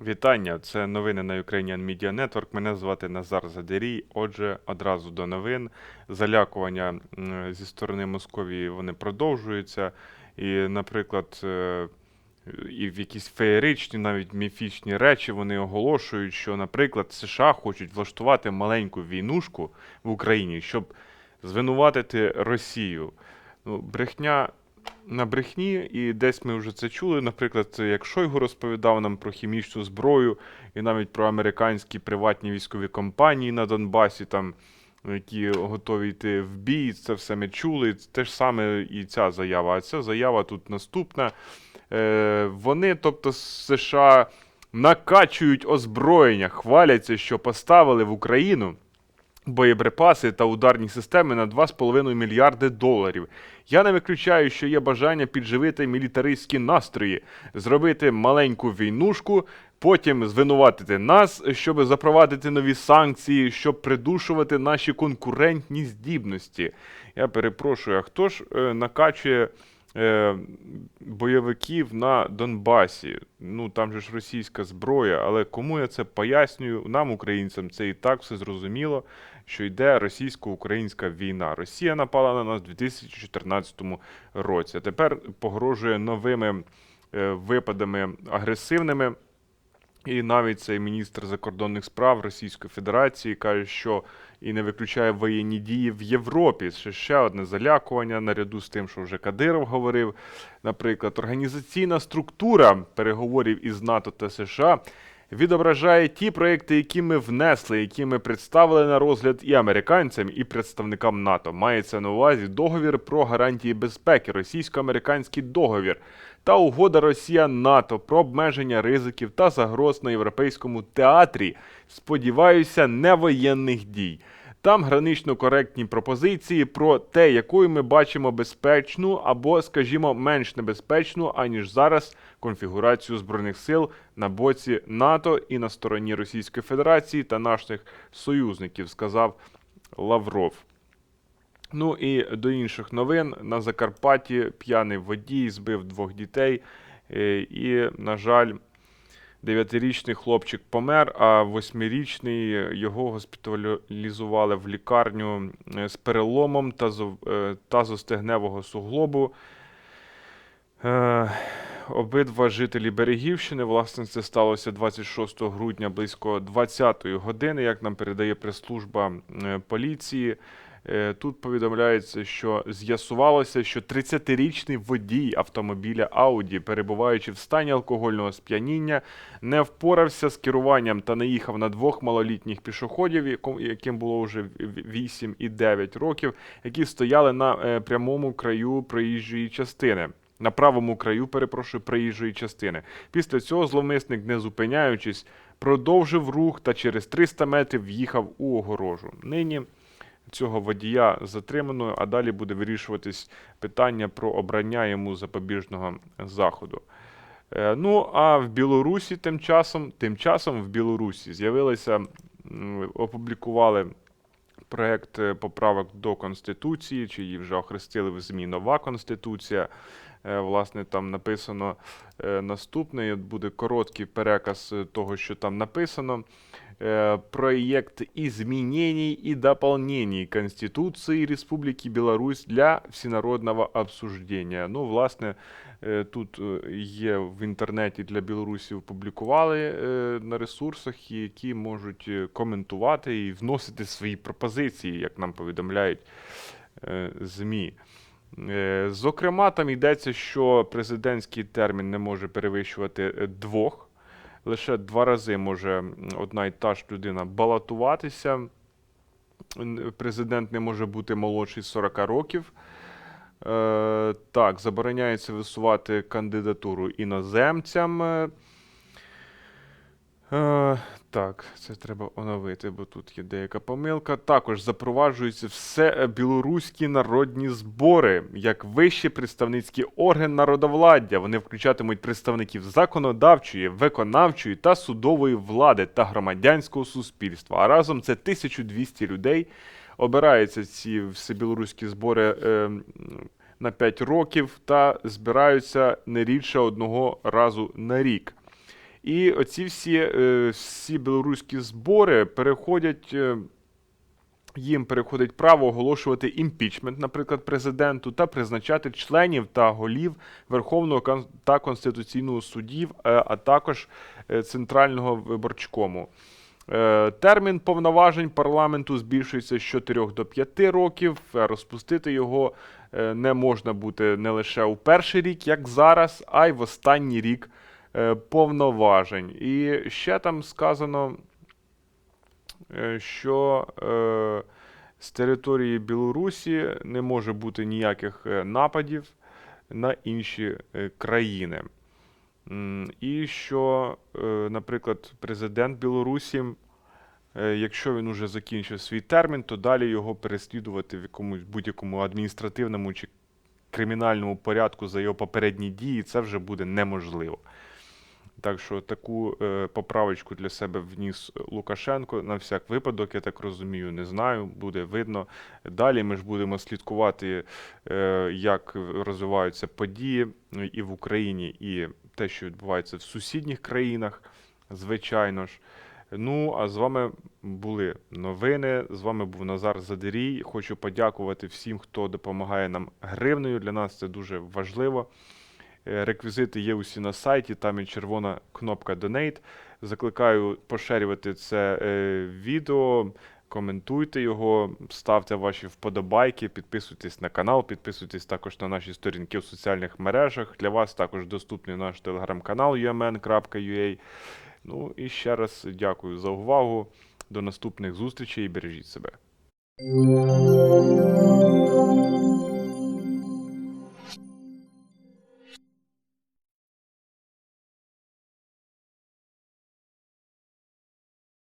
Вітання, це новини на Ukrainian Media Network. Мене звати Назар Задерій. Отже, одразу до новин. Залякування зі сторони Московії вони продовжуються. І, наприклад, е, і в якісь феєричні, навіть міфічні речі вони оголошують, що, наприклад, США хочуть влаштувати маленьку війнушку в Україні, щоб звинуватити Росію. Ну, брехня на брехні, і десь ми вже це чули. Наприклад, як Шойгу розповідав нам про хімічну зброю, і навіть про американські приватні військові компанії на Донбасі, там, які готові йти в бій. Це все ми чули. Те ж саме і ця заява. А ця заява тут наступна. Е, вони, тобто США, накачують озброєння, хваляться, що поставили в Україну боєприпаси та ударні системи на 2,5 мільярди доларів. Я не виключаю, що є бажання підживити мілітаристські настрої, зробити маленьку війнушку, потім звинуватити нас, щоб запровадити нові санкції, щоб придушувати наші конкурентні здібності. Я перепрошую, а хто ж е, накачує е, бойовиків на Донбасі? Ну там же ж російська зброя, але кому я це пояснюю? Нам, українцям, це і так все зрозуміло, що йде російсько-українська війна. Росія напала на нас у 2014 році. А тепер погрожує новими е, випадами агресивними. І навіть цей міністр закордонних справ Російської Федерації каже, що і не виключає воєнні дії в Європі. Ще ще одне залякування наряду з тим, що вже Кадиров говорив. Наприклад, організаційна структура переговорів із НАТО та США відображає ті проекти, які ми внесли, які ми представили на розгляд і американцям, і представникам НАТО. Мається на увазі договір про гарантії безпеки, російсько-американський договір та угода Росія НАТО про обмеження ризиків та загроз на європейському театрі. Сподіваюся, не воєнних дій. Там гранично коректні пропозиції про те, якою ми бачимо безпечну або, скажімо, менш небезпечну, аніж зараз конфігурацію збройних сил на боці НАТО і на стороні Російської Федерації та наших союзників, сказав Лавров. Ну і до інших новин на Закарпатті п'яний водій збив двох дітей, е, і, на жаль, дев'ятирічний хлопчик помер, а восьмирічний його госпіталізували в лікарню е, з переломом тазо- е, тазостегневого суглобу. Е, Обидва жителі Берегівщини. Власне, це сталося 26 грудня близько 20-ї години, як нам передає прес-служба е, поліції. Е, Тут повідомляється, що з'ясувалося, що 30-річний водій автомобіля Ауді, перебуваючи в стані алкогольного сп'яніння, не впорався з керуванням та наїхав на двох малолітніх пішоходів, яким було вже 8 і 9 років, які стояли на е, прямому краю проїжджої частини. На правому краю, перепрошую, проїжджої частини. Після цього зловмисник, не зупиняючись, продовжив рух та через 300 метрів в'їхав у огорожу. Нині цього водія затримано, а далі буде вирішуватись питання про обрання йому запобіжного заходу. Е, Ну а в Білорусі тим часом, тим часом в Білорусі з'явилися, опублікували проект е, поправок до Конституції, чи її вже охрестили в ЗМІ нова Конституція. Е, Власне, там написано наступне, буде короткий переказ того, що там написано. Э, проект изменений и дополнений Конституции Республики Беларусь для всенародного обсуждения. Ну, власне, е, тут е, є в інтернеті для білорусів публікували е, на ресурсах, які можуть е, коментувати і вносити свої пропозиції, як нам повідомляють е, ЗМІ. Е, Зокрема, там йдеться, що президентський термін не може перевищувати е, двох. Лише два рази може одна і та ж людина балотуватися. Президент не може бути молодший 40 років. Е, так, забороняється висувати кандидатуру іноземцям. Е, Е, так, це треба оновити, бо тут є деяка помилка. Також запроваджуються все білоруські народні збори як вищий представницький орган народовладдя. Вони включатимуть представників законодавчої, виконавчої та судової влади та громадянського суспільства. А разом це 1200 людей. Обираються ці всебілоруські збори е, на 5 років та збираються не рідше одного разу на рік. І оці всі, е, всі білоруські збори переходять. е, їм переходить право оголошувати імпічмент, наприклад, президенту, та призначати членів та голів Верховного та Конституційного судів, е, а також Центрального виборчкому. Термін повноважень парламенту збільшується з 4 до 5 років. Розпустити його не можна бути не лише у перший рік, як зараз, а й в останній рік повноважень. І ще там сказано е, що е, з території Білорусі не може бути ніяких е, нападів на інші е, країни. І що, е, наприклад, президент Білорусі, е, якщо він уже закінчив свій термін, то далі його переслідувати в якомусь будь-якому адміністративному чи кримінальному порядку за його попередні дії, це вже буде неможливо. Так що таку е, поправочку для себе вніс Лукашенко на всяк випадок, я так розумію, не знаю, буде видно. Далі ми ж будемо слідкувати, е, як розвиваються події ну, і в Україні, і те, що відбувається в сусідніх країнах, звичайно ж. Ну, а з вами були новини. З вами був Назар Задерій. Хочу подякувати всім, хто допомагає нам гривнею. Для нас це дуже важливо. Е, Реквізити є усі на сайті, там і червона кнопка Donate. Закликаю поширювати це е, відео, коментуйте його, ставте ваші вподобайки, підписуйтесь на канал, підписуйтесь також на наші сторінки в соціальних мережах. Для вас також доступний наш телеграм-канал umn.ua. Ну і ще раз дякую за увагу. До наступних зустрічей і бережіть себе.